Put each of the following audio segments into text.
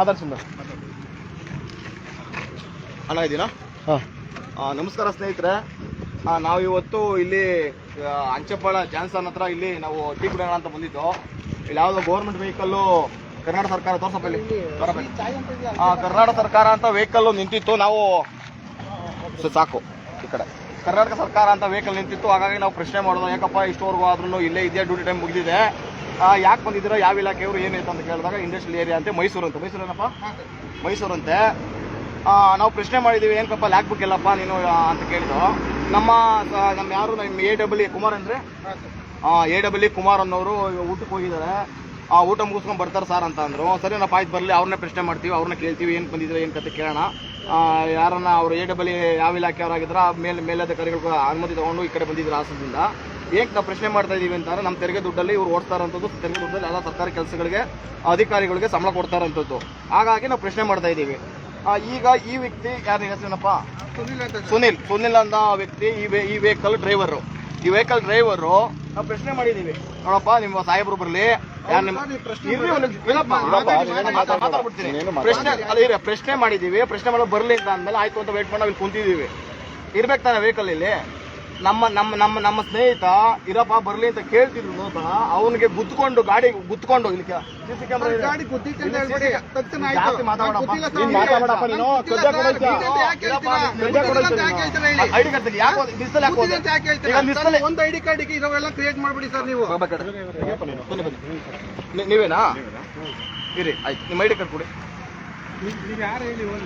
ಮಾತಾಡ್ಸಿಂದ ಅಣ್ಣ ಇದ್ದೀರಾ ನಮಸ್ಕಾರ ಸ್ನೇಹಿತರೆ. ನಾವು ಇವತ್ತು ಇಲ್ಲಿ ಅಂಚೆಪ್ಪಾಳ ಅಂಚೆಪಾಳ ಜಾನ್ಸನ್ ಹತ್ರ ಇಲ್ಲಿ ನಾವು ಟೀ ಕುಡಿಯೋಣ ಅಂತ ಬಂದಿದ್ದು. ಇಲ್ಲಿ ಯಾವುದೋ ಗೌರ್ಮೆಂಟ್ ವೆಹಿಕಲ್ಲು ಕರ್ನಾಟಕ ಸರ್ಕಾರ ತೋರ್ಸಪ್ಪ ಇಲ್ಲಿ. ಕರ್ನಾಟಕ ಸರ್ಕಾರ ಅಂತ ವೆಹಿಕಲ್ ನಿಂತಿತ್ತು. ನಾವು ಸಾಕು. ಈ ಕಡೆ. ಕರ್ನಾಟಕ ಸರ್ಕಾರ ಅಂತ ವೆಹಿಕಲ್ ನಿಂತಿತ್ತು. ಹಾಗಾಗಿ ನಾವು ಪ್ರಶ್ನೆ ಮಾಡೋದು ಯಾಕಪ್ಪ ಇಷ್ಟವರೆಗೂ ಆದ್ರೂ ಇಲ್ಲೇ ಇದೆಯಾ ಡ್ಯೂಟಿ ಟೈಮ್ ಮುಗಿದಿದೆ. ಯಾಕೆ ಬಂದಿದ್ದೀರಾ? ಯಾವ ಇಲಾಖೆಯವರು ಏನಾಯ್ತು ಅಂತ ಕೇಳಿದಾಗ ಇಂಡಸ್ಟ್ರಿಯಲ್ ಏರಿಯಾ ಅಂತೆ ಮೈಸೂರು ಅಂತ. ಮೈಸೂರು ಏನಪ್ಪ ಮೈಸೂರು ಅಂತೆ. ನಾವು ಪ್ರಶ್ನೆ ಮಾಡಿದ್ದೀವಿ ಏನಪ್ಪ ಲ್ಯಾಕ್ ಬುಕ್ ಎಲ್ಲಪ್ಪ ನೀನು ಅಂತ ಕೇಳಿದ್ರು ನಮ್ಮ ನಮ್ಮ ಯಾರು ನಮ್ಮ ಎ ಡಬ್ಲ್ ಇ ಕುಮಾರ್ ಅಂದರೆ? ಎ ಡಬ್ಲ್ ಇ ಕುಮಾರ್ ಅನ್ನೋರು ಊಟಕ್ಕೆ ಹೋಗಿದ್ದಾರೆ. ಆ ಊಟ ಮುಗಿಸ್ಕೊಂಡು ಬರ್ತಾರೆ ಸರ್ ಅಂತ ಅಂದ್ರು. ಸರಿನಪ್ಪ ಆಯ್ತು ಬರಲಿ ಅವ್ರನ್ನೇ ಪ್ರಶ್ನೆ ಮಾಡ್ತೀವಿ ಅವ್ರನ್ನ ಕೇಳ್ತೀವಿ ಏನು ಬಂದಿದ್ರೆ ಏನು ಕತೆ ಕೇಳೋಣ. ಯಾರನ್ನ ಅವರು ಎ ಡಬ್ಲ್ ಯಾವ ಆ ಮೇಲೆ ಮೇಲಧಿಕಾರಿಗಳು ಅನುಮತಿ ತಗೊಂಡು ಈ ಕಡೆ ಬಂದಿದ್ರು ಹಾಸನದಿಂದ. ಏಕೆ ನಾವು ಪ್ರಶ್ನೆ ಮಾಡ್ತಾ ಇದೀವಿ ಅಂತಂದ್ರೆ ನಮ್ಮ ತೆರಿಗೆ ದುಡ್ಡಲ್ಲಿ ಇವ್ರು ಓಡಿಸ್ತಾರಂಥದ್ದು ತೆರಿಗೆ ದುಡ್ಡಲ್ಲಿ ಎಲ್ಲ ಸರ್ಕಾರಿ ಕೆಲಸಗಳಿಗೆ ಅಧಿಕಾರಿಗಳಿಗೆ ಸಂಬಳ ಕೊಡ್ತಾರಂಥದ್ದು. ಹಾಗಾಗಿ ನಾವು ಪ್ರಶ್ನೆ ಮಾಡ್ತಾ ಇದ್ದೀವಿ ಈಗ ಈ ವ್ಯಕ್ತಿ ಯಾರು ಹೆಸರೇನಪ್ಪ? ಸುನಿಲ್ ಸುನಿಲ್. ಅಂತ ವ್ಯಕ್ತಿ ಈ ವೇ- ಈ ವೆಹಿಕಲ್ ಡ್ರೈವರು ಈ ವೆಹಿಕಲ್ ಡ್ರೈವರು ನಾವು ಪ್ರಶ್ನೆ ಮಾಡಿದೀವಿ. ನೋಡಪ್ಪ ನಿಮ್ಮ ಸಾಹೇಬ್ರು ಬರಲಿ. ಪ್ರಶ್ನೆ ಅದೇ ಇರಿ, ಪ್ರಶ್ನೆ ಮಾಡಿದೀವಿ. ಪ್ರಶ್ನೆ ಮಾಡೋ ಬರಲಿ ಅಂತ ಅಂದ್ಮೇಲೆ ಆಯ್ತು ಅಂತ ವೇಟ್ ಮಾಡಿ ನಾವು ಇಲ್ಲಿ ಕುಂತಿದೀವಿ. ಇರ್ಬೇಕು ತಾನೆ ವೆಹಿಕಲ್ ಇಲ್ಲಿ. ನಮ್ಮ ನಮ್ಮ ನಮ್ಮ ನಮ್ಮ ಸ್ನೇಹಿತ ಇರಪ್ಪ ಬರ್ಲಿ ಅಂತ ಕೇಳ್ತಿದ್ರು ಅವನಿಗೆ ಗುತ್ಕೊಂಡು ಗಾಡಿ ಗುತ್ಕೊಂಡು ಇಲ್ಲಿ ಸಿಸಿ ಕ್ಯಾಮ್ರಾ ಇದೆ. ಗಾಡಿ ಒಂದು ಐಡಿ ಕಾರ್ಡಿಗೆ ಇರೋವೆಲ್ಲ ಕ್ರಿಯೇಟ್ ಮಾಡ್ಬಿಡಿ ಸರ್ ನೀವು. ನೀವೇನಾ? ಇರಿ ಆಯ್ತು. ನಿಮ್ಮ ಐಡಿ ಕಾರ್ಡ್ ಕೊಡಿ.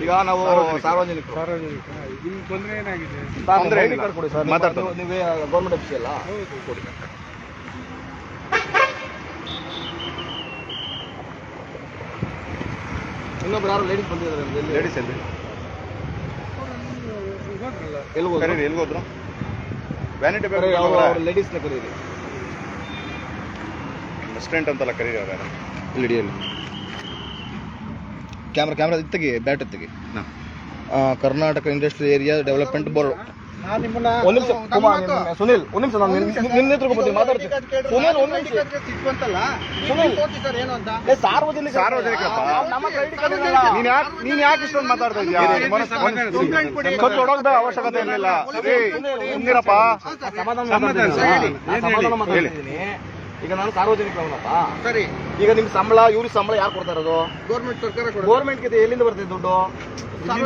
ಈಗ ನಾವು ಸಾರ್ವಜನಿಕರು. ತೊಂದರೆ ಕೊಡಿ ಸರ್ ನೀವೇ ಗೌರ್ಮೆಂಟ್ ಆಫೀಸ್ ಅಲ್ಲ? ಕೊಡಿ. ಇನ್ನೊಬ್ರು ಯಾರು ಲೇಡೀಸ್ ಬಂದಿದ್ದಾರೆ ಲೇಡೀಸ್ ಎಲ್ಲಿ ಎಲ್ಲಿ ಹೋದ್ರು? ವ್ಯಾನಿಟಿ ವ್ಯಾನಿಟಿ ಲೇಡೀಸ್ನ ಕರೀರಿ. ರೆಸ್ಟೋರೆಂಟ್ ಅಂತೆಲ್ಲ ಕರೀರಿ ಅವ್ರ ಇಲ್ಲಿ. ಕ್ಯಾಮ್ರಾ ಕ್ಯಾಮ್ರಾ ತೆಗಿ ಬ್ಯಾಟ್ ತೆಗಿ Karnataka industry area development board. ಒಂದ್ ನಿಮಿಷ ಕುಮಾರ್ ಸುನಿಲ್ ಒಂದ್ ನಿಮಿಷ ನಾನು ನಿನ್ನ- ನಿನ್ನ ಎದುರು ಬರ್ತೀನಿ ಮಾತಾಡ್ತೀನಿ. ಸುನಿಲ್ ಒಂದ್ ನಿಮಿಷ. ಏ, ಸಾರ್ವಜನಿಕ. ನಮ್ಮ ಇರಲ್ಲ. ನೀನ್ ಯಾಕೆ ನೀನ್ ಯಾಕೆ ಇಷ್ಟೊಂದು ಮಾತಾಡ್ತಾ ಇದೀಯಾ? ಕಂಪ್ಲೇಂಟ್ ಕೊಡಿ. ಕತ್ತು ಹೊಡೋದ ಅವಶ್ಯಕತೆ ಇರಲಿಲ್ಲ ಸಮಾಧಾನ ಸಮಾಧಾನ ಮಾತಾಡ್ತೀನಿ. ಸರ್, ಹೇಳಿ. ನಾನು ಸಮಾಧಾನ ಮಾತಾಡ್ತಿದ್ದೀನಿ. ಈಗ ನಾನು ಸಾರ್ವಜನಿಕವನಪ್ಪ ಸರಿ. ಈಗ ನಿಮ್ ಸಂಬಳ ಇವ್ರಿಗೆ ಸಂಬಳ ಯಾರು ಕೊಡ್ತಾ ಇರೋದು? ಗೌರ್ಮೆಂಟ್ ಸರ್ಕಾರ ಗೌರ್ಮೆಂಟ್ ಇದೆ ಎಲ್ಲಿಂದ ಬರ್ತದೆ ದುಡ್ಡು? ಮತ್ತೆ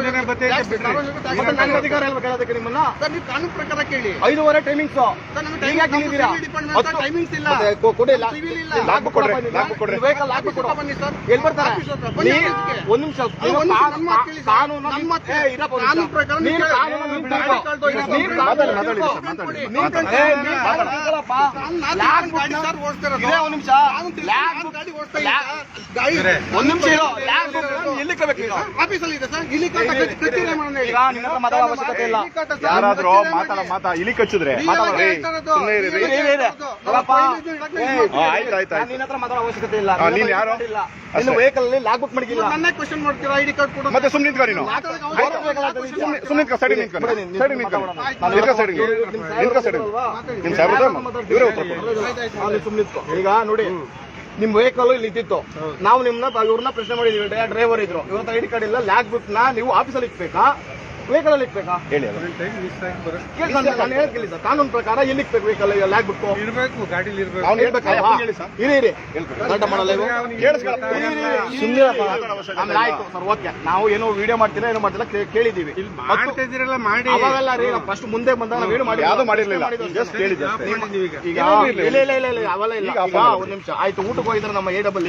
ನನ್ನ ಅಧಿಕಾರ ಎಲ್ಲ ಹೇಳೋದಕ್ಕೆ ನಿಮ್ಮನ್ನ? ಸರ್ ನೀವು ಕಾನೂನು ಪ್ರಕಾರ ಕೇಳಿ. ಐದೂವರೆ ಟೈಮಿಂಗ್ಸ್ ಟೈಮಿಂಗ್ಸ್ ಇಲ್ಲ. ಮತ್ತೆ ಕೊಡಿ ಲಾ- ಸಿವಿಲ್ ಇಲ್ಲ. ಲಾಕ್ ಬುಕ್ ಕೊಡ್ರಿ, ಲಾಕ್ ಬುಕ್ ಕೊಡ್ರಿ. ವೆಹಿಕಲ್ ಲಾಕ್ ಕೊಡು. ಬನ್ನಿ ಸರ್. ಎಲ್ಲಿ ಬರ್ತಾರೆ. ಒಂದ್ ನಿಮಿಷ. ಕಾನೂನು ಕಾನೂನು. ಪ್ರಕಾರ ನೀನು ಕಾನೂನು ಮಾತಾಡಿ. ಮಾತಾಡಿ, ಗಾಡಿ ಒಂದ್ ನಿಮಿಷ ಇಲ್ಲ. ಗಾಡಿ ಒಂದ್ ಇರೋ. ಎಲ್ಲಿ ಕಬೇಕು ಆಫೀಸಲ್ಲಿ ಇದೆ ಸರ್. ಇಲ್ಲಿ ಮಾಡೋಣ. ಈಗ ಹತ್ರ ಮಾತಾಡೋ ಅವಶ್ಯಕತೆ ಇಲ್ಲ. ಇಲ್ಲಿ. ಯಾರಾದ್ರೂ ಮಾತಾಡ. ಮಾತಾ ಇಲಿ ಕಚ್ಚಿದ್ರೆ ನೀವು ಮಾತಾಡ್ರಿ ಹೇಳ್ತಾ ಇರೋದು. ಸುಮ್ಮನೆ ಇರಿ. ಆಯ್ತು, ಆಯ್ತು. ನಿನ್ನ ಹತ್ರ ಮಾತಾಡೋ ಅವಶ್ಯಕತೆ ಇಲ್ಲ. ನೀನ್ ಯಾರು? ಇಲ್ಲ. ವೆಹಿಕಲ್ ಅಲ್ಲಿ ಬುಕ್ ಮಾಡಿಲ್ಲ ನನ್ನ ಕ್ವಶನ್ ಮಾಡ್ತೀರಾ? ಐಡಿ ಕಾರ್ಡ್ ಕೊಡು ಮತ್ತೆ ಸುಮ್ಮನೆ ನಿಂತ್ಕೊ ನೀನು. ಸುಮ್ಮನೆ ಸುಮ್ಮನೆ ನಿಂತ್ಕೊ ಸೈಡ್ ನಿಂತ್ಕೊ ಸೈಡ್ ನಿಂತ್ಕೊ ನಿಂತ್ಕೊ ಸೈಡ್ ನಿಂತ್ಕೊ ಸೈಡ್ ನಿಮ್ ಸಾಹೇಬ್ರ ಇವರೇ ಉತ್ತರ ಕೊಡು. ಈಗ ನೋಡಿ ನಿಮ್ ವೆಹಿಕಲ್ ಇಲ್ಲಿ ಇದ್ದಿತ್ತು. ನಾವು ನಿಮ್ನ ಇವ್ರನ್ನ ಪ್ರಶ್ನೆ ಮಾಡಿದೀವಿ ಡ್ರೈವರ್ ಇದ್ರು. ಇವತ್ತು ಐಡಿ ಕಾರ್ಡ್ ಇಲ್ಲ ಲ್ಯಾಕ್ ಬುಕ್ನ ನೀವು ಆಫೀಸಲ್ಲಿ ಇಕ್ಬೇಕಾ ವೆಹಿಕಲ್ ಅಲ್ಲಿ ಇಕ್ಬೇಕಾ ಹೇಳಿ ಅಲ್ಲ. ಕೇಳಿ ಸರ್, ನಾನು ಕೇಳಿ ಸರ್ ಕಾನೂನು ಪ್ರಕಾರ ಎಲ್ಲಿ ಇಕ್ಬೇಕು ವೆಹಿಕಲ್ ಎಲ್ಲ ಬಿಟ್ಟು ಇರ್ಬೇಕು ಗಾಡಿಲಿ ಇರ್ಬೇಕು. ಅವ್ನು ಹೇಳ್ಬೇಕಲ್ವಾ ಹೇಳಿ ಸರ್. ಇರಿ ಇರಿ. ಗಲಾಟೆ ಮಾಡಲ್ಲ. ಸುಮ್ನಿರಪ್ಪ. ಆಮೇಲೆ ಆಯ್ತು ಸರ್ ಓಕೆ. ನಾವು ಏನೋ ವಿಡಿಯೋ ಮಾಡ್ತೀರಾ ಏನೋ ಮಾಡ್ತಿಲ್ಲ ಕೇ- ಕೇಳಿದೀವಿ ಮಾಡ್ತಿದ್ದೀರಲ್ಲ ಮಾಡಿ. ಅವಾಗಲ್ಲ ರೀ ಫಸ್ಟ್ ಮುಂದೆ ಬಂದಾಗ ನಾವು ಏನು ಮಾಡಿ ಯಾವ್ದು ಮಾಡಿರ್ಲಿಲ್ಲ. ಜಸ್ಟ್ ಕೇಳಿದ್ದೆ ಈಗ. ಇಲ್ಲ ಇಲ್ಲ ಇಲ್ಲ ಇಲ್ಲ ಅವೆಲ್ಲ ಇಲ್ಲ. ಈಗ ಒಂದ್ ನಿಮಿಷ. ಆಯ್ತು ಊಟಕ್ಕೆ ಹೋಗಿದ್ರೆ ನಮ್ಮ ಎ ಡಬಲ್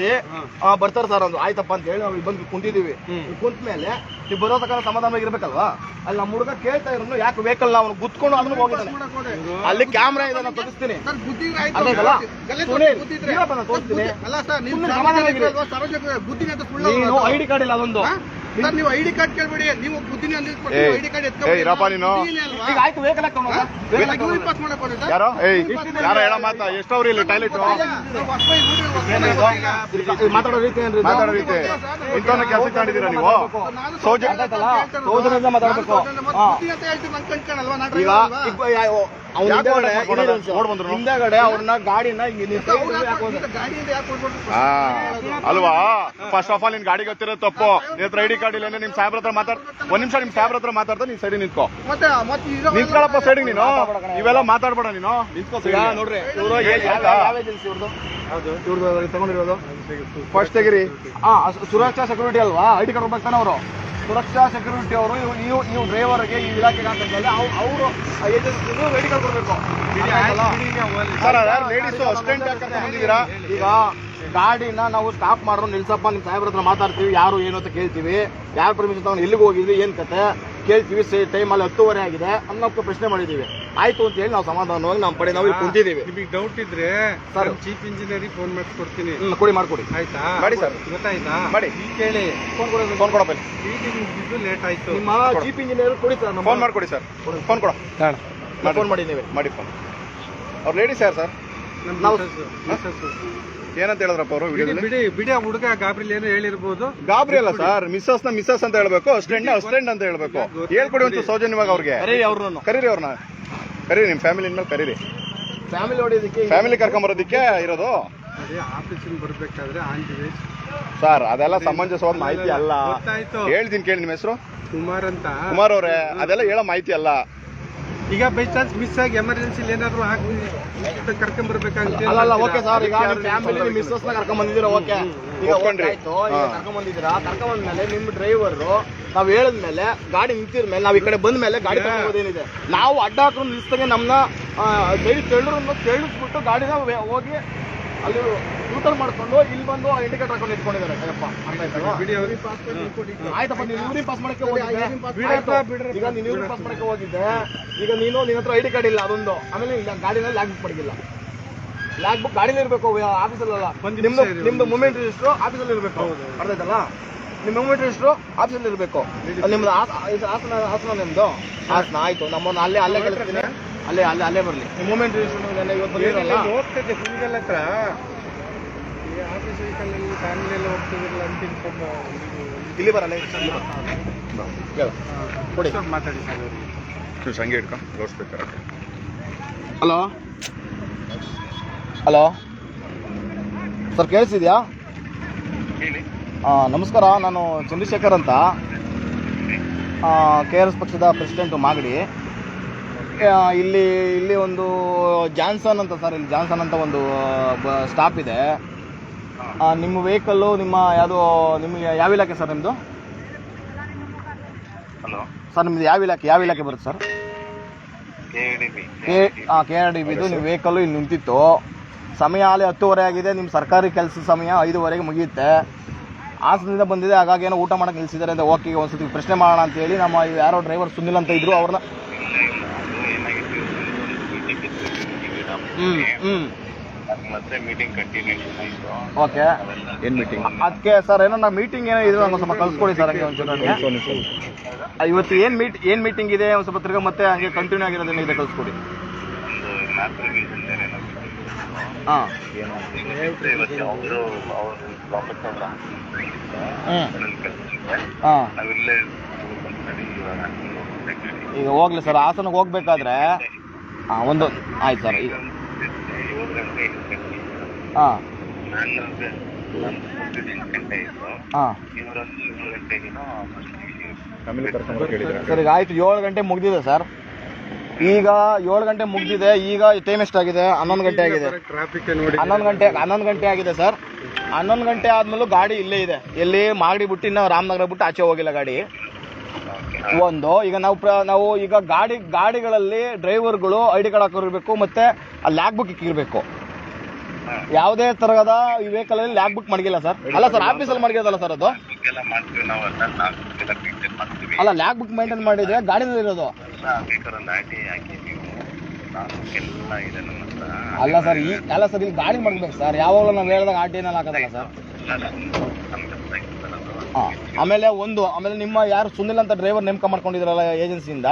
ಬರ್ತಾರೆ ಸರ್ ಒಂದು ಆಯ್ತಪ್ಪ ಅಂತ ಹೇಳಿ ನಾವು ಇಲ್ಲಿ ಬಂದು ಕುಂತಿದೀವಿ ಕುಂತ ಮೇಲೆ ನೀವು ಬರೋ ತಕ್ಕ ಸಮಾಧಾನವಾಗಿ ಇರ್ಬೇಕಲ್ವಾ? ಅಲ್ಲಿ ನಮ್ಮ ಹುಡುಗ ಕೇಳ್ತಾ ಇರೋನು ಯಾಕೆ ವೆಹಿಕಲ್ ಅವನು ಗುತ್ಕೊಂಡು ಅದನ್ನು ಹೋಗಿದ್ದಾನೆ. ಅಲ್ಲಿ ಕ್ಯಾಮ್ರಾ ಇದೆ ನಾನು ತೋರಿಸ್ತೀನಿ. ನೀನು? ಐಡಿ ಕಾರ್ಡ್ ಇಲ್ಲ ಅದೊಂದು? ಸರ್ ನೀವು ಡಿ ಕಾರ್ಡ್ ಕೇಳ್ಬೇಡಿ. ನೀವು ಬುದ್ಧಿನೇ ಅಂದಿಸ್ಬಿಟ್ಟು ಐ ಐಡಿ ಕಾರ್ಡ್ ಏಯ್, ಇರಪ್ಪ ನೀನು. ಈಗ ಆಯ್ತು. ಪಾಸ್ ಮಾಡಕ್ ಸರ್. ಯಾರೋ? ಏಯ್ ಯಾರೋ ಹೇಳ ಮಾತಾ ಎಷ್ಟವ್ರಿ ಇಲ್ಲಿ ಟಾಯ್ಲೆಟ್ ಮಾತಾಡೋ ರೀತಿ ಏನ್ರಿ ಮಾತಾಡೋ ರೀತಿ. ಇಂಥವ್ನ ಕೆಲಸ ತಗೊಂಡಿದ್ದೀರಾ ನೀವು? ಸೌಜನ್ಯದಿಂದ ಮಾತಾಡ್ಬೇಕು. ಈಗ ಹಿಂದೆಗಡೆ ಅವ್ರನ್ನ ಗಾಡಿನ ಅಲ್ವಾ? ಫಸ್ಟ್ ಆಫ್ ಆಲ್ ನಿನ್ ಗಾಡಿ ಗೊತ್ತಿರೋ ತಪ್ಪು. ನಿತ್ರ ಐ ಐಡಿ ಕಾರ್ಡ್ ಇಲ್ಲ ನಿಮ್ ಸಾಹೇಬ್ರ ಹತ್ರ ಮಾತಾಡ್ ಒಂದ್ ನಿಮಿಷ ನಿಮ್ ಸಾಹೇಬ್ರ ಹತ್ರ ಮಾತಾಡ್ತಾ ನೀನ್ ಸೈಡ್ ನಿಂತ್ಕೋ. ಮತ್ತೆ ಮತ್ತೆ ಇರೋ- ನಿಂತ್ಕೊಳಪ್ಪ ಸೈಡ್ ನೀನು. ಇವೆಲ್ಲ ಮಾತಾಡ್ಬೇಡ ನೀನು. ನಿಂತ್ಕೋ ನೋಡ್ರಿ ಇವರು ಇವ್ರದ್ದು ತಗೊಂಡಿರೋದು? ಫಸ್ಟ್ ತೆಗಿರಿ. ಸುರಕ್ಷಾ ಸೆಕ್ಯೂರಿಟಿ ಅಲ್ವಾ? ಐ ಡಿ ಕಾರ್ಡ್ ಬರ್ತಾನೆ ಅವರು? ಸುರಕ್ಷಾ ಸೆಕ್ಯೂರಿಟಿ ಅವರು. ನೀವು ನೀವು ಡ್ರೈವರ್ಗೆ ಈ ಇಲಾಖೆಗೆ ಅಂತಂದ್ರೆ ಅವರು ಏಜೆನ್ಸಿ ಐ ಕೊಡ್ಬೇಕು. ಲೇಡೀಸ್ ಬಂದಿದ್ದೀರಾ ಈಗ ಗಾಡಿನ ನಾವು ಸ್ಟಾಪ್ ಮಾಡ್ರು ನಿಲ್ಸಪ್ಪ ನಿಮ್ಮ ಸಾಹೇಬ್ರ ಹತ್ರ ಮಾತಾಡ್ತೀವಿ ಯಾರು ಏನು ಅಂತ ಕೇಳ್ತೀವಿ. ಯಾರು ಪರ್ಮಿಷನ್ ತಗೊಂಡು ಎಲ್ಲಿಗೆ ಹೋಗಿದ್ವಿ ಏನು ಕತೆ ಕೇಳ್ತೀವಿ ಟೈಮ್ ಅಲ್ಲಿ ಹತ್ತುವರೆ ಆಗಿದೆ ಅನ್ನೋಕೆ ಪ್ರಶ್ನೆ ಮಾಡಿದೀವಿ. ಆಯ್ತು ಅಂತ ಹೇಳಿ ನಾವು ಸಮಾಧಾನವಾಗಿ ನಮ್ಮ ಪಡೆ ನಾವು ಕುಂತಿದ್ದೀವಿ ನಿಮಗೆ ಡೌಟ್ ಇದ್ರೆ ಸರ್. ಚೀಫ್ ಇಂಜಿನಿಯರಿಂಗ್ ಫೋನ್ ಮಾಡಿಸ್ಕೊಡ್ತೀನಿ ಕೊಡ್ತೀನಿ. ಕೊಡಿ ಮಾಡ್ಕೊಡಿ ಆಯ್ತಾ? ಮಾಡಿ ಸರ್. ಗೊತ್ತಾಯ್ತಾ? ಮಾಡಿ. ಕೇಳಿ. ಫೋನ್ ಕೊಡೋದು ಫೋನ್ ಕೊಡಪ್ಪ. ಮುಗಿದ್ದು ಲೇಟ್ ಆಯ್ತು. ನಿಮ್ಮ ಚೀಫ್ ಇಂಜಿನಿಯರ್ ಕೊಡಿ ಸರ್ ಫೋನ್ ಮಾಡ್ಕೊಡಿ ಸರ್. ಫೋನ್ ಕೊಡ. ಫೋನ್ ಮಾಡಿ. ನೀವೇ. ಮಾಡಿ ಫೋನ್ ಅವ್ರು ಲೇಡಿ ಸರ್? ಸರ್ ನಮ್ಮ ನಾವು-. ಏನಂತ ಹೇಳಿದ್ರಪ್ಪ ಅವರು ವಿಡಿಯೋದಲ್ಲಿ? ಬಿಡಿ ಬಿಡಿ ಆ ಹುಡುಗ ಗಾಬ್ರಿಲ್ ಏನೋ ಹೇಳಿರ್ಬೋದು. ಗಾಬ್ರಿ ಅಲ್ಲ ಸರ್ ಮಿಸ್ಸಸ್ನ ಮಿಸ್ಸಸ್ ಅಂತ ಹೇಳ್ಬೇಕು ಹಸ್ಬೆಂಡ್ನ ಅಸ್ಟೆಂಟ್ ಅಂತ ಹೇಳ್ಬೇಕು. ಹೇಳ್ಕೊಡಿ ಒಂದು ಸೌಜನ್ಯವಾಗಿ ಅವ್ರಿಗೆ. ಕರೀರಿ ಅವ್ರನ್ನು. ಕರೀರಿ ಅವ್ರನ್ನ. ಕರೀರಿ ನಿಮ್ ಫ್ಯಾಮಿಲಿ ಮೇಲೆ ಕರೀರಿ. ಫ್ಯಾಮಿಲಿ ಹೊಡಿಯೋದಕ್ಕೆ ಫ್ಯಾಮಿಲಿ ಕರ್ಕೊಂಬರೋದಕ್ಕೆ ಇರೋದು? ಬರ್ಬೇಕಾದ್ರೆ ವೇ ಸರ್ ಅದೆಲ್ಲ ಸಮಂಜಸವಾದ ಮಾಹಿತಿ ಅಲ್ಲ. ಹೇಳ್ತೀನಿ ಕೇಳಿ ನಿಮ್ಮ ಹೆಸರು? ಕುಮಾರ್ ಅಂತ. ಕುಮಾರ್ ಅವರೇ ಅದೆಲ್ಲ ಹೇಳೋ ಮಾಹಿತಿ ಅಲ್ಲ. ಈಗ ಬೈ ಚಾನ್ಸ್ ಮಿಸ್ ಆಗಿ ಎಮರ್ಜೆನ್ಸಿ ಏನಾದ್ರು ಹಾಕಿ ಕರ್ಕೊಂಡ್ಬರ್ಬೇಕಾಗುತ್ತೆ ಅಲ್ಲ ಅಲ್ಲ ಓಕೆ ಸರ್ ಈಗ ನಿಮ್ಮ ಫ್ಯಾಮಿಲಿ ನಿಮ್ಮ ಮಿಸ್ಸಸ್ನ ಕರ್ಕೊಂಡ್ ಬಂದಿದ್ದೀರಾ ಓಕೆ ಈಗ ಒಪ್ಕೊಂಡ್ರಿ. ಆಯ್ತು. ಈಗ ಹಾ. ಕರ್ಕೊಂಡ್ ಬಂದಿದ್ದೀರಾ ಕರ್ಕೊಂಡ್ ಬಂದ್ಮೇಲೆ ನಿಮ್ಮ ಡ್ರೈವರ್ ನಾವ್ ಹೇಳಿದ್ಮೇಲೆ ಗಾಡಿ ನಿಂತಿದ ಮೇಲೆ ನಾವು ಈ ಕಡೆ ಬಂದ ಮೇಲೆ ಗಾಡಿ ತಗೊಂಡೋದೇನಿದೆ ನಾವು ಅಡ್ಡ ಹಾಕೊಂಡು ನಿಲ್ಸ್ದಂಗೆ ನಮ್ಮನ್ನ ಸೈಡ್ ತೆಳ್ಳರನ್ನ ತೆಳ್ಳಿಸ್ಬಿಟ್ಟು ಗಾಡಿನ ಹೋಗಿ ಅಲ್ಲಿ ಯೂಟರ್ ಮಾಡ್ಕೊಂಡು ಇಲ್ಲಿ ಬಂದು ಇಂಡಿಕೇಟರ್ ಹಾಕೊಂಡು ಇಟ್ಕೊಂಡಿದ್ದಾರೆ ಆಯ್ತಪ್ಪ ಪಾಸ್ ಮಾಡಕ್ಕೆ ಹೋಗಿದ್ದೆ. ಈಗ ನೀನು ಯೂರಿನ್ ಪಾಸ್ ಮಾಡಕ್ಕೆ ಹೋಗಿದ್ದೆ. ಈಗ ನೀನು ನಿನ್ನ ಹತ್ರ ಐ ಡಿ ಕಾರ್ಡ್ ಇಲ್ಲ ಅದೊಂದು. ಆಮೇಲೆ ಇಲ್ಲ ಗಾಡಿನಲ್ಲಿ ಲ್ಯಾಗ್ ಬುಕ್ ಮಾಡಿಲ್ಲ ಲ್ಯಾಗ್ ಬುಕ್ ಗಾಡಿಲಿ ಇರಬೇಕು ಆಫೀಸಲ್ಲ ನಿಮ್ದು ನಿಮ್ದು ಮೂಮೆಂಟ್ ರಿಜಿಸ್ಟ್ರು ಆಫೀಸಲ್ಲಿ ಇರಬೇಕು. ಅರ್ಥ ಆಯ್ತಲ್ಲ? ನಿಮ್ಮ ಮೂಮೆಂಟ್ ರಿಜಿಸ್ಟ್ರು ಆಫೀಸಲ್ಲಿ ಇರಬೇಕು. ನಿಮ್ದು ಹಾಸನ ಹಾಸನ ನಿಮ್ದು. ಹಾಸನ ಆಯ್ತು. ನಮ್ಮನ್ನ ಅಲ್ಲೇ ಅಲ್ಲೇ ಕಳಿಸ್ತೀನಿ. ಅಲ್ಲೇ ಅಲ್ಲೇ ಅಲ್ಲೇ ಬರಲಿ. ಮೂಮೆಂಟ್ ಹೋಗ್ತದೆ ಹುಡುಗಲ್ಲ ಹತ್ರ. ಈ ಆಫೀಸ್ ವೆಹಿಕಲ್ ಫ್ಯಾಮಿಲಿ ಎಲ್ಲ ಹೋಗ್ತಿದಿರಲ್ಲ ಅಂತ ಸ್ವಲ್ಪ ಇಲ್ಲಿ ಬರಲ್ಲ ಇಲ್ಲಿ ಬರ. ಹೇಳು. ಕೊಡಿ. ಮಾತಾಡಿ ಸರ್ ಹಲೋ? ಹಲೋ? ಸರ್ ಕೇಳಿಸಿದ್ಯಾ ನಮಸ್ಕಾರ ನಾನು ಚಂದ್ರಶೇಖರ್ ಅಂತ. ಕೆ ಆರ್ ಎಸ್ ಪಕ್ಷದ ಪ್ರೆಸಿಡೆಂಟು ಮಾಗಡಿ. ಇಲ್ಲಿ ಇಲ್ಲಿ ಒಂದು ಜಾನ್ಸನ್ ಅಂತ ಸರ್ ಇಲ್ಲಿ ಜಾನ್ಸನ್ ಅಂತ ಒಂದು ಸ್ಟಾಪ್ ಇದೆ. ನಿಮ್ಮ ವೆಹಿಕಲ್ಲು ನಿಮ್ಮ ಯಾವುದು ನಿಮಗೆ ಯಾವ ಇಲಾಖೆ ಸರ್ ನಿಮ್ಮದು ಹಲೋ. ಸರ್ ನಿಮ್ಮದು ಯಾವ ಇಲಾಖೆ ಯಾವ ಇಲಾಖೆ ಬರುತ್ತೆ sir? K K R D ಬಿದು ನಿಮ್ಮ ವೆಹಿಕಲ್ಲು ಇಲ್ಲಿ ನಿಂತಿತ್ತು. ಸಮಯ ಅಲ್ಲಿ ಹತ್ತುವರೆ ಆಗಿದೆ ನಿಮ್ಮ ಸರ್ಕಾರಿ ಕೆಲಸದ ಸಮಯ ಐದುವರೆಗೆ ಮುಗಿಯುತ್ತೆ. ಹಾಸನದಿಂದ ಬಂದಿದೆ ಹಾಗಾಗಿ ಏನೋ ಊಟ ಮಾಡಕ್ಕೆ ನಿಲ್ಸಿದ್ದಾರೆ ಅಂತ ಓಕೆ ಒಂದ್ಸತಿ ಪ್ರಶ್ನೆ ಮಾಡೋಣ ಅಂತ ಹೇಳಿ ನಮ್ಮ ಯಾರೋ ಡ್ರೈವರ್ ಸುನಿಲ್ ಅಂತ ಇದ್ರು ಅವ್ರನ್ನ ಇಲ್ಲ ಇಲ್ಲ ಅದು ಏನಾಗಿತ್ತು ಒಂದು ಮೀಟಿಂಗ್ ಇತ್ತು meeting ನಮ್ಮ ಹ್ಞೂ ಹ್ಞೂ ಅದು ಮತ್ತೆ ಮೀಟಿಂಗ್ ಕಂಟಿನ್ಯೂಷನ್ ಆಯಿತು ಓಕೆ ಏನ್ ಮೀಟಿಂಗ್ ಅದಕ್ಕೆ ಸರ್ ಏನೋ ನಾ ಮೀಟಿಂಗ್ ಏನೋ ಇದ್ರೆ ನಂಗೆ ಸ್ವಲ್ಪ ಕಳ್ಸ್ಕೊಡಿ ಸರ್ ಹಂಗೆ ಒಂಚೂರು ನನಗೆ. ಆ, ಇವತ್ತು ಏನು ಮೀಟ್ ಏನು ಮೀಟಿಂಗ್ ಇದೆ ಒಂದು ಸ್ವಲ್ಪ ತಿರ್ಗಾ ಮತ್ತೆ ಹಂಗೆ ಕಂಟಿನ್ಯೂ ಕಳ್ಸ್ಕೊಡಿ. ಒಂದು ಬೇರೆ ನಾವು meeting ಹಾಂ. ಅವರು ಅವರು ಪ್ರಾಫಿಟ್ ಅವ್ರ ಹಾಂ. ನಾವಿಲ್ಲೇ ಈಗ ಹೋಗ್ಲಿ ಸರ್ ಹಾಸನಕ್ಕೆ ಹೋಗ್ಬೇಕಾದ್ರೆ ಹಾಂ. ಒಂದು ಆಯ್ತು ಸರ್ ಈಗ. ಹಾಂ ನಾನು ಗಂಟೆ ಹಾಂ ಸರ್ ಈಗ ಆಯ್ತು ಏಳು ಗಂಟೆ ಮುಗ್ದಿದೆ ಸರ್. ಈಗ ಏಳು ಗಂಟೆ ಮುಗ್ದಿದೆ ಈಗ ಟೈಮ್ ಎಷ್ಟಾಗಿದೆ ಹನ್ನೊಂದು ಗಂಟೆ ಆಗಿದೆ. ಟ್ರಾಫಿಕ್ ನೋಡಿ ಹನ್ನೊಂದು ಗಂಟೆ ಹನ್ನೊಂದು ಗಂಟೆ ಆಗಿದೆ ಸರ್. ಹನ್ನೊಂದು ಗಂಟೆ ಆದ್ಮೇಲೂ ಗಾಡಿ ಇಲ್ಲೇ ಇದೆ. ಎಲ್ಲಿ ಮಾಗಡಿ ಬಿಟ್ಟು ಇನ್ನು ರಾಮನಗರ ಬಿಟ್ಟು ಆಚೆ ಹೋಗಿಲ್ಲ ಗಾಡಿ. ಒಂದು. ಈಗ ನಾವು ಪ್ರ ನಾವು ಈಗ ಗಾಡಿ ಗಾಡಿಗಳಲ್ಲಿ ಡ್ರೈವರ್ಗಳು ಐ ಡಿ ಕಾರ್ಡ್ ಹಾಕಿರಬೇಕು ಮತ್ತೆ ಆ ಲ್ಯಾಗ್ ಬುಕ್ ಇಕ್ಕಿರ್ಬೇಕು ಯಾವುದೇ ತರಹದ ಈ ವೆಹಿಕಲ್ ಅಲ್ಲಿ ಲ್ಯಾಗ್ ಬುಕ್ ಮಾಡಿಲ್ಲ ಸರ್ ಅಲ್ಲ ಸರ್ ಆಫೀಸಲ್ಲಿ ಮಾಡಿರೋದಲ್ಲ ಸರ್. ಅದು? ಅಲ್ಲ ಲ್ಯಾಗ್ ಬುಕ್ ಮೇಂಟೈನ್ ಮಾಡಿದ್ರೆ ಗಾಡಿನಲ್ಲಿ ಇರೋದು? ಅಲ್ಲ ಸರ್ ಈ ಅಲ್ಲ ಸರ್ ಇಲ್ಲಿ ಗಾಡಿ ಮಾಡ್ಬೇಕು ಸರ್. ಯಾವಾಗಲೂ ನಾವು ಹೇಳಿದಾಗ ಆರ್ ಟಿ ಎನ್ ಹಾಕೋದಲ್ಲ ಸರ್ ಎಲ್ಲ ನಮ್ಗೆ ಸೈಕಲ್ ಅದು ಹಾಂ ಆಮೇಲೆ ಒಂದು ಆಮೇಲೆ ನಿಮ್ಮ ಯಾರು ಸುನಿಲ್ ಅಂತ ಡ್ರೈವರ್ ನೇಮಕ ಮಾಡ್ಕೊಂಡಿದ್ರಲ್ಲ ಏಜೆನ್ಸಿಯಿಂದ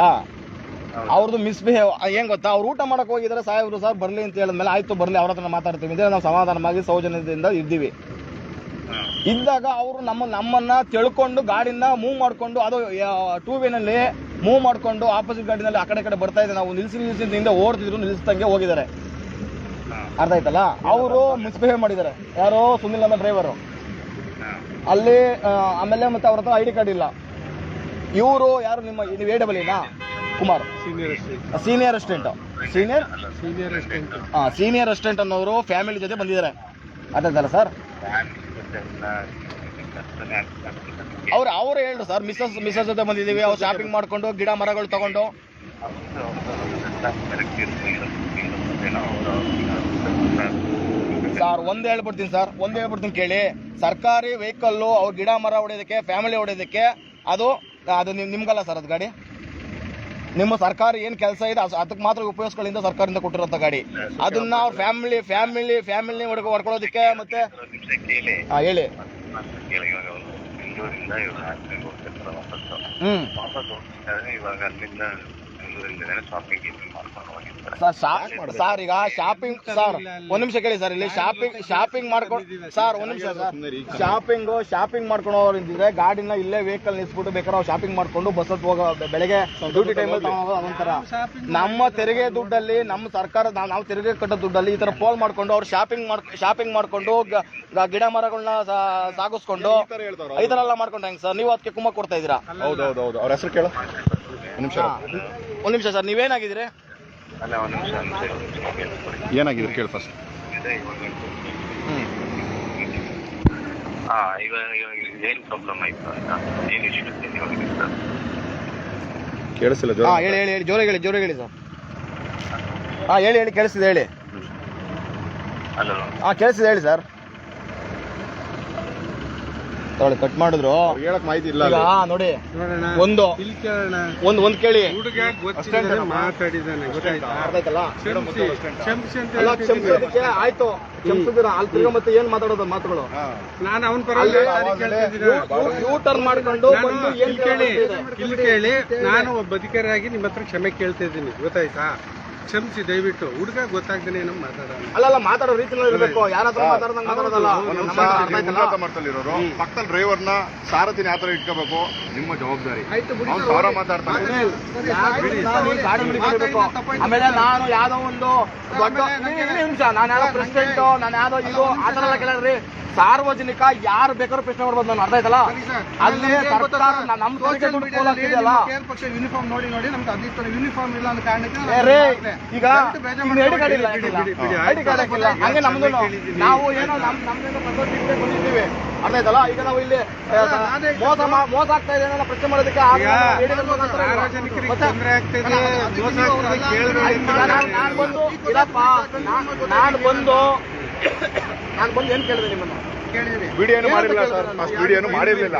ಅವ್ರದ್ದು ಮಿಸ್ಬಿಹೇವ್ ಏನು ಗೊತ್ತಾ? ಅವ್ರು ಊಟ ಮಾಡಕ್ ಹೋಗಿದ್ರೆ ಸಾಹೇಬ್ರು ಸರ್ ಬರಲಿ ಅಂತ ಹೇಳಿದ್ಮೇಲೆ ಆಯಿತು ಬರಲಿ ಅವ್ರ ಹತ್ರ ಮಾತಾಡ್ತೀವಿ. ಅಂದರೆ ನಾವು ಸಮಾಧಾನವಾಗಿ ಸೌಜನ್ಯದಿಂದ ಇದ್ದೀವಿ. ಇದ್ದಾಗ ಅವರು ನಮ್ಮ ನಮ್ಮನ್ನ ತಿಳ್ಕೊಂಡು ಗಾಡಿನ ಮೂವ್ ಮಾಡ್ಕೊಂಡು ಅದು ಟೂ ವೇನಲ್ಲಿ ಮೂವ್ ಮಾಡ್ಕೊಂಡು ಆಪೋಸಿಟ್ ಗಾಡಿನಲ್ಲಿ ಆ ಕಡೆ ಕಡೆ ಬರ್ತಾ ಇದ್ದೆ. ನಾವು ನಿಲ್ಸಿ ನಿಲ್ಸಿ ಹಿಂದೆ ಓಡ್ತಿದ್ರು ನಿಲ್ಸ್ದಂಗೆ ಹೋಗಿದ್ದಾರೆ. ಅರ್ಥ ಆಯ್ತಲ್ಲ? ಅವರು ಮಿಸ್ಬಿಹೇವ್ ಮಾಡಿದ್ದಾರೆ. ಯಾರೋ ಸುನಿಲ್ ಅನ್ನೋ ಡ್ರೈವರು ಅಲ್ಲಿ ಆಮೇಲೆ ಮತ್ತೆ ಅವ್ರ ಹತ್ರ ಐ ಡಿ ಕಾರ್ಡ್ ಇಲ್ಲ ಇವರು ಯಾರು ನಿಮ್ಮ ನೀವು A double Kumar senior assistant senior senior assistant ಹಾಂ ಸೀನಿಯರ್ ಅಸಿಸ್ಟೆಂಟ್ ಅನ್ನೋರು ಫ್ಯಾಮಿಲಿ ಜೊತೆ ಬಂದಿದ್ದಾರೆ ಅದಲ್ಲ ಸರ್ ಅವ್ರು ಅವ್ರು ಹೇಳ್ರು ಸರ್ ಮಿಸ್ಸಸ್ ಮಿಸ್ಸಸ್ ಜೊತೆ ಬಂದಿದ್ದೀವಿ ಅವ್ರು ಶಾಪಿಂಗ್ ಮಾಡ್ಕೊಂಡು ಗಿಡ ಮರಗಳು ತಗೊಂಡು ಸರ್, ಒಂದು ಹೇಳ್ಬಿಡ್ತೀನಿ ಸರ್, ಒಂದು ಹೇಳ್ಬಿಡ್ತೀನಿ ಕೇಳಿ. ಸರ್ಕಾರಿ ವೆಹಿಕಲ್ಲು, ಅವ್ರು ಗಿಡ ಮರ ಹೊಡೆಯೋದಕ್ಕೆ, ಫ್ಯಾಮಿಲಿ ಹೊಡೆಯೋದಕ್ಕೆ, ಅದು ಅದು ನಿಮ್, ನಿಮ್ಗಲ್ಲ ಸರ್ ಅದು ಗಾಡಿ? ನಿಮ್ಮ ಸರ್ಕಾರ ಏನು ಕೆಲಸ ಇದೆ, ಅದು- ಅದಕ್ಕೆ ಮಾತ್ರ ಉಪಯೋಗಿಸ್ಗಳಿಂದ ಸರ್ಕಾರದಿಂದ ಕೊಟ್ಟಿರೋಂಥ ಗಾಡಿ. ಅದನ್ನ ಅವ್ರ ಫ್ಯಾಮಿಲಿ ಫ್ಯಾಮಿಲಿ ಫ್ಯಾಮಿಲಿ ಹೊಡ್ಕೊ, ಹೊಡ್ಕೊಳ್ಳೋದಕ್ಕೆ ಮತ್ತೆ ಹಾ, ಹೇಳಿ. ಮತ್ತೆ ಶಾಪಿಂಗ್ ಮಾಡ್ಕೊಂಡು ಸರ್ ಶಾಪ್ ಸರ್ ಈಗ ಶಾಪಿಂಗ್ ಸರ್ ಒಂದ್ ನಿಮಿಷ ಕೇಳಿ ಸರ್ ಇಲ್ಲಿ ಶಾಪಿಂಗ್ ಶಾಪಿಂಗ್ ಮಾಡ್ಕೊಂಡು ಸರ್ ಒಂದ್ ನಿಮಿಷ ಸರ್. ಶಾಪಿಂಗ್ ಶಾಪಿಂಗ್ ಮಾಡ್ಕೊಂಡು ಅವ್ರು ಇದ್ದಿದ್ರೆ ಗಾಡಿನ ಇಲ್ಲೇ ವೆಹಿಕಲ್ ನಿಲ್ಸ್ಬಿಟ್ಟು ಬೇಕಾದ್ರೆ ಅವ್ರು ಶಾಪಿಂಗ್ ಮಾಡ್ಕೊಂಡು ಬಸ್ ಹತ್ತ್ ಹೋಗೋ ಬೆಳಗ್ಗೆ ಡ್ಯೂಟಿ ಟೈಮಲ್ಲಿ ಅದೊಂಥರ. ನಮ್ಮ ತೆರಿಗೆ ದುಡ್ಡಲ್ಲಿ ನಮ್ಮ ಸರ್ಕಾರ ನಾವು- ತೆರಿಗೆ ಕಟ್ಟೋ ದುಡ್ಡಲ್ಲಿ ಈ ತರ ಪೋಲ್ ಮಾಡ್ಕೊಂಡು ಅವ್ರು ಶಾಪಿಂಗ್ ಮಾಡ್ ಶಾಪಿಂಗ್ ಮಾಡ್ಕೊಂಡು ಗಿಡ ಮರಗಳನ್ನ ಸಾಗಿಸ್ಕೊಂಡು ಈ ತರ ಎಲ್ಲ ಮಾಡ್ಕೊಂಡು ಹೆಂಗ್ ಸರ್? ನೀವು ಅದಕ್ಕೆ ಕುಮ್ಮ ಕೊಡ್ತಾ ಇದೀರಾ ಹೌದೌದು ಅವ್ರ ಹೆಸರು ಕೇಳು. ಒಂದ್ ನಿಮಿಷ. ಒಂದು ಒಂದ್ ನಿಮಿಷ ಸರ್ ನೀವೇನಾಗಿದ್ದೀರಿ? ಅಲ್ಲ ಒಂದು ನಿಮಿಷ ಏನಾಗಿದೆ ಕೇಳು ಫಸ್ಟ್ ಹಾ ಇವಾಗ ಇವಾಗ ಏನು ಪ್ರಾಬ್ಲಮ್ ಆಯ್ತು ಏನು ಇಶ್ಯೂ ಇವಾಗ ಸರ್ ಕೇಳಿಸಿಲ್ಲ ಹಾ ಜೋರ ಹೇಳಿ ಹೇಳಿ ಹೇಳಿ ಜೋರಾಗಿ ಹೇಳಿ ಜೋರಾಗಿ ಹೇಳಿ ಸರ್. ಹಾಂ ಹೇಳಿ ಹೇಳಿ ಕೇಳಿಸಿದೆ ಹೇಳಿ. ಹಲೋ. ಹಾಂ ಕೇಳಿಸಿದೆ ಹೇಳಿ ಸರ್. ತಗೊಳ್ಳಿ ಕಟ್ ಮಾಡಿದ್ರು. ಹೇಳಕ್ ಮಾಹಿತಿ ಇಲ್ಲ ಈಗ ನೋಡಿ. ಒಂದು. ಒಂದ್ ಒಂದ್ ಕೇಳಿ. ಹುಡುಗ ಮಾತಾಡಿದ್ದಾನೆ. ಕ್ಷಮಿಸೋದಕ್ಕೆ ಆಯ್ತು. ಕ್ಷಮಿಸಿದಿರ ಅಲ್ಲಿ ತಿರ್ಗಾ ಮತ್ತೆ ಏನ್ ಮಾತಾಡೋದು ಮಾತುಗಳು. ನಾನು ಅವನ ಪರವಾಗಿ ಅಲ್ಲಿ ಸಾರಿ ಕೇಳ್ತಿದ್ದೀನಿ ಯೂ ಟರ್ನ್ ಮಾಡ್ಕೊಂಡು ಬಂದು ಏನ್ ಕೇಳಿ ಕೇಳಿ ಇಲ್ಲಿ ಕೇಳಿ ನಾನು ಒಬ್ಬ ಅಧಿಕಾರಿಯಾಗಿ ನಿಮ್ಮ ಹತ್ರ ಕ್ಷಮೆ ಕೇಳ್ತಾ ಇದ್ದೀನಿ. ಗೊತ್ತಾಯ್ತಾ? ಕ್ಷಮಿಸಿ ದಯವಿಟ್ಟು. ಹುಡುಗ ಗೊತ್ತಾಗ್ದೇನೆ ಏನೋ ಮಾತಾಡೋಣ. ಅಲ್ಲಲ್ಲ ಮಾತಾಡೋ ರೀತಿನಲ್ಲಿ ಇರಬೇಕು. ಯಾರ ಹತ್ರ ಮಾತಾಡ್ದಂಗ್ ಮಾತಾಡೋದಲ್ಲ? ಮಟ್ಟದಲ್ಲಿರೋರು ಪಕ್ಕದಲ್ಲಿ ಡ್ರೈವರ್ನ ಸಾರಥಿನ ಯಾವ ತರ ಇಟ್ಕೋಬೇಕು. ನಿಮ್ಮ ಜವಾಬ್ದಾರಿ. ಅವ್ನು ಸಾವಿರ ಮಾತಾಡ್ತಾನೆ. ನಾನು ಗಾಡಿ ಹಿಡ್ಕೊಂಡಿರ್ಬೇಕು. ಆಮೇಲೆ ನಾನು ಯಾವ್ದೋ ಒಂದು ದೊಡ್ಡ ನಿಮಿಷ. ನಾನು ಯಾವ್ದೋ ಪ್ರೆಸಿಡೆಂಟ್ ನಾನು ಯಾವ್ದೋ ಇದು ಆ ಥರ ಎಲ್ಲ ಕೇಳಿದ್ರಿ. ಸಾರ್ವಜನಿಕ ಯಾರು ಬೇಕಾದ್ರೂ ಪ್ರಶ್ನೆ ಮಾಡ್ಬೋದು ನಾನು ಅರ್ಥ ಆಯ್ತಲ್ಲ? ಅಲ್ಲಿ ಸರ್ಕಾರ ನಮ್ಮ ತೆರಿಗೆ ದುಡ್ಡು ಆಗ್ತಿದೆಯಲ್ಲ ಪಕ್ಷ ಯೂನಿಫಾರ್ಮ್ ನೋಡಿ ನೋಡಿ ನಮ್ಗೆ ಅದಿತ್ತು ಯೂನಿಫಾರ್ಮ್ ಇಲ್ಲ ಅನ್ನೋ ಕಾರಣಕ್ಕೆ. ಈಗ ಐಡಿ ಕಾರ್ಡ್ ಇಲ್ಲ ಐಡಿ ಕಾರ್ಡ್ ಹಾಕಿಲ್ಲ. ಹಂಗೆ ನಮ್ದು ನಾವು ಏನೋ ಬಂದಿದ್ದೀವಿ ಅರ್ಥ ಆಯ್ತಲ್ಲ? ಈಗ ನಾವು ಇಲ್ಲಿ ಮೋಸ ಮೋಸ ಆಗ್ತಾ ಇದೆ ಅನ್ನೋ ಪ್ರಶ್ನೆ ಮಾಡೋದಕ್ಕೆ ನಾನು ಬಂದು ಇಲ್ಲಪ್ಪ ನಾನ್ ಬಂದು ನಾನು ಬಂದು ಏನು ಕೇಳಿದೆ ನಿಮ್ಮನ್ನ? ವಿಡಿಯೋನು ಮಾಡಿರಲಿಲ್ಲ ಸರ್. ಫಸ್ಟ್ ವಿಡಿಯೋನು ಮಾಡಿರ್ಲಿಲ್ಲ.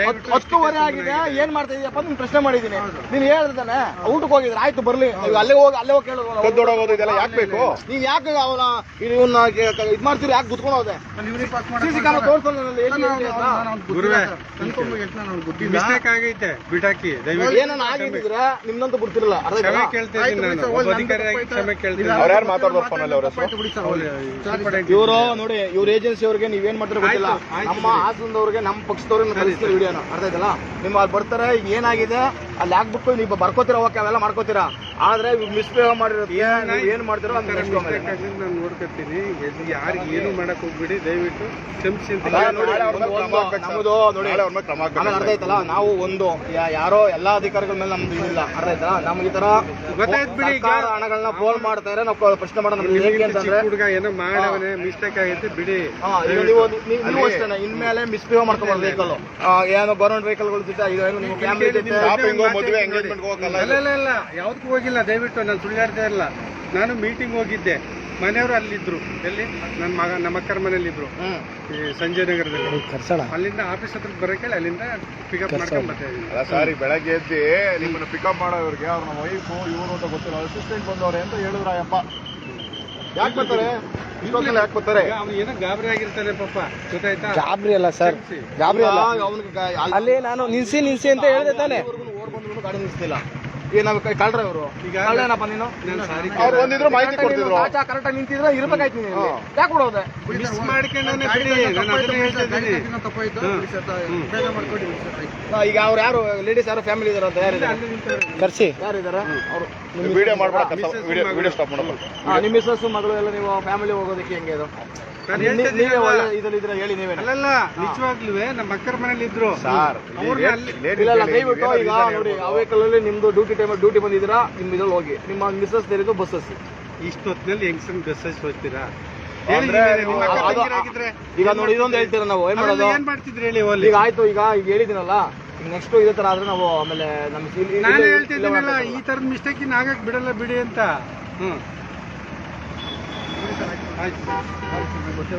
ಹತ್ತು- ಹತ್ತುವರೆ ಆಗಿದೆ. ಏನ್ ಮಾಡ್ತಾ ಇದೀಯಪ್ಪ? ನಿಮ್ ಪ್ರಶ್ನೆ ಮಾಡಿದೀನಿ ನೀನ್ ಹೇಳ್ದಾನೆ ಊಟಕ್ಕೆ ಹೋಗಿದ್ರೆ ಆಯ್ತು ಬರ್ಲಿ. ಅಲ್ಲೇ ಹೋಗಿ ಅಲ್ಲೇ ಹೋಗಿ ಕೇಳೋದು ನೀನ್ ಇದೆಲ್ಲ ಯಾಕೆ ಬೇಕು? ನೀವ್ ಯಾಕೆ ಅವನ ಇವನ್ನ ಇದ್ ಮಾಡ್ತೀರಿ? ಯಾಕೆ ಗುದ್ಕೊಂಡು ಹೋದೆ? ಯೂನಿಫಾರ್ಮ್ ಸಿ ಸಿ ಕ್ಯಾಮ್ರಾ ತೋರ್ಸಲ್ಲ ನನಗೆ ಎಲ್ಲಿ ಎಲ್ಲಿ ಅಂತ. ಗುರುವೇ ಈಗ ಮಿಸ್ಟೇಕ್ ಆಗೈತೆ ಬಿಟಾಕಿ. ದಯವಿಟ್ಟು ಏನನ್ನ ಆಗಿದ್ರೆ ನಿಮ್ನಂತೂ ಬಿಡ್ತಿರಲ್ಲ ಅರ್ಥ ಕ್ಷಮೆ ಆಯ್ತಾ? ಕೇಳ್ತಾ ಇದ್ದೀನಿ ನಾನು. ಒಬ್ಬ ಅಧಿಕಾರಿಯಾಗಿ ಕ್ಷಮೆ ಕೇಳ್ತೀನಿ ಅವ್ರು ಯಾರು ಮಾತಾಡ್ತಾರೆ ಫೋನಲ್ಲಿ ಅವ್ರ ಹೆಸರು? ಇವರು ನೋಡಿ ಇವ್ರ ಏಜೆನ್ಸಿ ಅವ್ರಿಗೆ ನೀವೇನ್ ಮಾಡ್ತಾರೆ ಗೊತ್ತಿಲ್ಲ. ನಮ್ಮ ಹಾಸನದವ್ರಿಗೆ ನಮ್ಮ ಪಕ್ಷದವ್ರಿಗೆ ಕಳಿಸ್ತೀವಿ ವಿಡಿಯೋನ. ಅರ್ಥ ಆಯ್ತಲ್ಲ? ನಿಮ್ಮ ಅಲ್ಲಿ ಬರ್ತಾರೆ ಈಗ ಏನಾಗಿದೆ? ಅಲ್ಲಿ ಹಾಕ್ಬಿಟ್ಟು ನೀವು ಬರ್ಕೋತೀರ ಓಕೆ ಅವೆಲ್ಲ ಮಾಡ್ಕೋತೀರಾ? ಆದ್ರೆ ಮಿಸ್ಬಿಹೇವ್ ಮಾಡಿರೋದು ನೀವು ಏನ್ ಮಾಡ್ತೀರೋ ಅಂತ ನಾನು ನೋಡ್ಕೊತೀನಿ. ಯಾರಿಗೆ ಏನು ಮಾಡಕ್ ಹೋಗ್ಬಿಡಿ ದಯವಿಟ್ಟು ಕ್ಷಮಿಸಿ ನಮ್ಮದು ನೋಡಿ. ಆಮೇಲೆ ಅರ್ಥ ಆಯ್ತಲ್ಲ? ನಾವು ಒಂದು ಯಾರೋ ಎಲ್ಲಾ ಅಧಿಕಾರಿಗಳ ಮೇಲೆ ನಮ್ದು ಇಲ್ಲ ಅರ್ಥ ಆಯ್ತಾ ನಮ್ಗೆ ಈ ತರ ಹಣಗಳನ್ನ ಫೋನ್ ಮಾಡ್ತಾರೆ ನಾವು ಪ್ರಶ್ನೆ ಮಾಡೋಣ ಹುಡುಗ ಏನೋ ಮಾಡವನೆ ಮಿಸ್ಟೇಕ್ ಆಗೈತೆ ಬಿಡಿ. ನೀವು ನೀವು- ನೀವು ಅಷ್ಟೇ ಇನ್ಮೇಲೆ ಮಿಸ್ಬಿಹೇವ್ ಮಾಡ್ಕೊಬಾರ್ದು ವೆಹಿಕಲ್ ಏನೋ ಗೌರ್ಮೆಂಟ್ ವೆಹಿಕಲ್ಗಳ ಜೊತೆ ಏನು ನಿಮ್ಮ ಫ್ಯಾಮಿಲಿ ಜೊತೆ ಮದುವೆ ಎಂಗೇಜ್ಮೆಂಟ್ ಹೋಗಲ್ಲ ಇಲ್ಲ ಅಲ್ಲ ಯಾವ್ದಕ್ಕೂ ಹೋಗಿಲ್ಲ ದಯವಿಟ್ಟು ನಾನು ಸುಳ್ಳಾಡ್ತಾ ಇಲ್ಲ. ನಾನು ಮೀಟಿಂಗ್ ಹೋಗಿದ್ದೆ. ಮನೆಯವರು ಅಲ್ಲಿದ್ರು. ಎಲ್ಲಿ? ನನ್ನ ಮಗ ನಮ್ಮ ಅಕ್ಕರ ಮನೇಲಿ ಇದ್ರು ಹ್ಮ್. ಈ ಸಂಜಯ್ ನಗರದಲ್ಲಿ. ಅಲ್ಲಿಂದ ಆಫೀಸ್ ಹತ್ರ ಬರಕ್ಕೆ ಅಲ್ಲಿಂದ ಪಿಕಪ್ ಮಾಡ್ಕೊಂಡ್ ಬರ್ತಾ ಇದ್ದೀನಿ. ಸಾರಿ ಬೆಳಗ್ಗೆ ಎದ್ದು ನಿಮ್ಮನ್ನ ಪಿಕಪ್ ಮಾಡೋವ್ರಿಗೆ ಅವ್ರ ವೈಫು ಇವರು ಅಂತ ಗೊತ್ತಿಲ್ಲ. ಅಸಿಸ್ಟೆಂಟ್ ಬಂದವ್ರೆ ಅಂತ ಹೇಳಿದ್ರ ಅಯ್ಯಪ್ಪ ಯಾಕೆ ಬರ್ತಾರೆ ಯಾಕೆ ಬರ್ತಾರೆ ಗಾಬರಿ ಅಲ್ಲ ಸರ್. ಗಾಬರಿ ಅಲ್ಲ. ಅವ್ನಿಗೆ ಅಲ್ಲಿ ನಾನು ನಿಲ್ಸಿ ನಿಲ್ಸಿ ಅಂತ ಹೇಳಿದೆ ತಾನೆ. ಗಾಡಿ ನಿಲ್ಸ್ತಿಲ್ಲ. ಈಗ ನಾವು ಕಳ್ರ ಅವರು. ಈಗ ನೀನು? ನಾನು ಸಾರಿ ಅವ್ರು ಒಂದಿದ್ರು ಮಾಹಿತಿ ಕೊಡ್ತಿದ್ರು ಕರೆಕ್ಟಾಗಿ ನಿಂತಿದ್ರೆ ಇರ್ಬೇಕಾಯ್ತು ನೀನು ಇಲ್ಲಿ. ಯಾಕೆ ಕೊಡೋದೆ ಮಿಸ್ ಮಾಡ್ಕೊಂಡೇ ಈಗ ಅವ್ರು ಯಾರು ಲೇಡೀಸ್ ಯಾರು ಫ್ಯಾಮಿಲಿ ಇದ್ದಾರ ಯಾರಿದ್ದಾರೆ. ಕರ್ಸಿ. ಯಾರಿದ್ದಾರೆ? ಅವರು. ವಿಡಿಯೋ ಮಾಡ್ಬೇಡ. ವಿಡಿಯೋ ಸ್ಟಾಪ್ ನಿಮ್ಮ ಮಿಸ್ಸಸ್ ಮಗಳು ಎಲ್ಲ ನೀವು ಫ್ಯಾಮಿಲಿ ಹೋಗೋದಕ್ಕೆ ಹೆಂಗೆ. ಇದ್ರೆ ಹೇಳಿ ನೀವೇ ಅಲ್ಲಲ್ಲ ನಿಜವಾಗ್ಲೂ ನಮ್ಮ ಅಕ್ಕರ ಮನೇಲಿ ಇದ್ರು. ಸರ್ ದಯವಿಟ್ಟು ಈಗ ನೋಡಿ ಆ ವೆಹಿಕಲ್ ಅಲ್ಲಿ ನಿಮ್ದು ಡ್ಯೂಟಿ ಟೈಮ್ ಡ್ಯೂಟಿ ಬಂದಿದ್ದೀರಾ? ನಿಮ್ಮ ಇದ್ರಲ್ಲಿ ಹೋಗಿ. ನಿಮ್ಮ ಮಿಸ್ಸಸ್ ತೆರೆದು ಬಸ್ಸಸ್ ಇಷ್ಟೊತ್ತಿನಲ್ಲಿ ಹೆಂಗ್ಸನ್ ಬಸ್ಸಸ್ ಹೋಗ್ತೀರಾ ಈಗ ನೋಡಿ ಇದೊಂದು ಹೇಳ್ತೀರಾ ನಾವು? ಏನ್ ಮಾಡೋದು? ಏನ್ ಮಾಡ್ತಿದ್ರಿ ಹೇಳಿ ಈಗ ಆಯ್ತು ಈಗ ಈಗ ಹೇಳಿದಿನಲ್ಲ ನೆಕ್ಸ್ಟ್ ಇದೇ ತರ ಆದ್ರೆ ನಾವು ಆಮೇಲೆ ನಮ್ಮ ನಾನೇ ಹೇಳ್ತಿದ್ದೀನಲ್ಲ ಈ ತರದ ಮಿಸ್ಟೇಕ್ ಇನ್ ಆಗಕ್ ಬಿಡಲ್ಲ ಬಿಡಿ ಅಂತ. ಹ್ಮ್.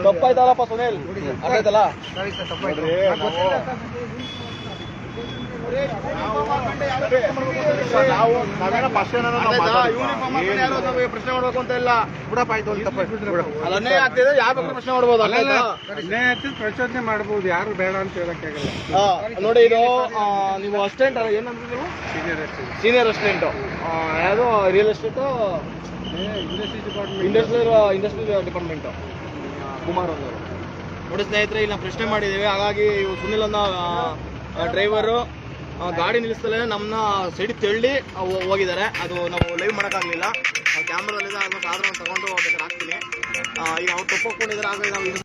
ತಪ್ಪಾಯ್ತಲ್ಲಪ್ಪ ಸುನೇಲ್? ಸರ್ ತಪ್ಪಾಯ್ತು. ನಾವು ನಾವೇನೋ ನಾವು ಪ್ರಶ್ನೆ ಮಾಡ್ಬೇಕು ಅಂತ ಇಲ್ಲ ಬಿಡಪ್ಪ ಆಯ್ತು ಅಲ್ಲಿ ಅನ್ಯಾಯ ಆಗ್ತಿದೆ ಯಾವ ಪ್ರಶ್ನೆ ಮಾಡ್ಬೋದು ಅನ್ಯಾಯ ಆಗ್ತದೆ ಪ್ರಚೋದನೆ ಮಾಡ್ಬೋದು ಯಾರು ಬೇಡ ಅಂತ ಹೇಳಕ್ಕಾಗಲ್ಲ ನೋಡಿ ಇದು ನೀವು ಅಸ್ಟೆಂಟ್ ಏನಂದ್ರೆ ನೀವು ಸೀನಿಯರ್ ಅಸ್ಟೆಂಟ್ ಸೀನಿಯರ್ ಅಸಿಸ್ಟೆಂಟ್ ಯಾವುದು real estate industry department industrial department Kumar ಅವರು. ನೋಡಿ ಸ್ನೇಹಿತರೆ, ಇಲ್ಲಿ ನಾವು ಪ್ರಶ್ನೆ ಮಾಡಿದ್ದೀವಿ. ಹಾಗಾಗಿ ಸುನಿಲ್ ಅನ್ನೋ ಡ್ರೈವರು ಗಾಡಿ ನಿಲ್ಲಿಸ್ತಲೇ ನಮ್ಮನ್ನ ಸೈಡ್ ತೆಳ್ಳಿ ಹೋಗಿದ್ದಾರೆ. ಅದು ನಾವು ಲೈವ್ ಮಾಡೋಕ್ಕಾಗಲಿಲ್ಲ. ಕ್ಯಾಮ್ರಾದಲ್ಲಿ ಆದ್ರೂ ತಗೊಂಡು ಬೇಕಾದ್ರೆ ಹಾಕ್ತೀನಿ. ಈಗ ಅವ್ರು ತಪ್ಪು ಆಗ ನಾವು